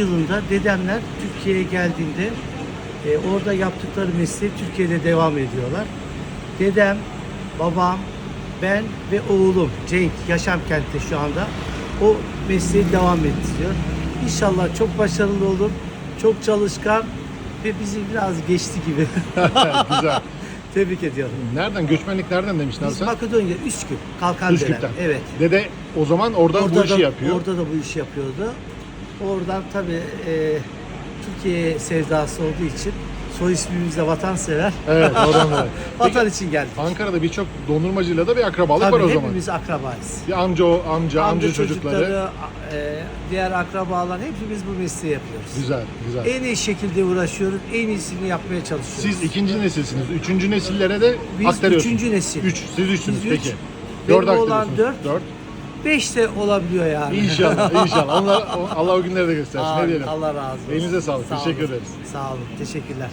yılında dedemler Türkiye'ye geldiğinde e, orada yaptıkları mesleği Türkiye'de devam ediyorlar. Dedem, babam, ben ve oğlum Cenk yaşam kentte şu anda o mesleği devam ettiriyor. İnşallah çok başarılı olur, çok çalışkan ve bizi biraz geçti gibi. Güzel. Tebrik ediyorum. Nereden? Göçmenlik nereden demiştin abi Biz sen? Makedonya Üsküp, Kalkan Üsküp'ten. Evet. Dede o zaman oradan bu Orada işi da, yapıyor. Orada da bu işi yapıyordu. Oradan tabii e, Türkiye sevdası olduğu için soy ismimiz de vatansever. Evet oradan da. Vatan için geldik. Ankara'da birçok dondurmacıyla da bir akrabalık Tabii var o zaman. hepimiz akrabayız. Bir amca o amca, amca, çocukları. e, diğer akrabalar hepimiz bu mesleği yapıyoruz. Güzel, güzel. En iyi şekilde uğraşıyoruz, en iyisini yapmaya çalışıyoruz. Siz ikinci nesilsiniz. Üçüncü nesillere de Biz aktarıyorsunuz. üçüncü nesil. Üç, siz üçsünüz Biz üç. peki. Benim oğlan aktarıyorsunuz. dört. Dört. Beş de olabiliyor yani. İnşallah, inşallah. Onlar, Allah o günleri de göstersin. Ne Amin. diyelim. Allah razı olsun. Elinize sağlık. Sağ Teşekkür olun. ederiz. Sağ olun. Teşekkürler.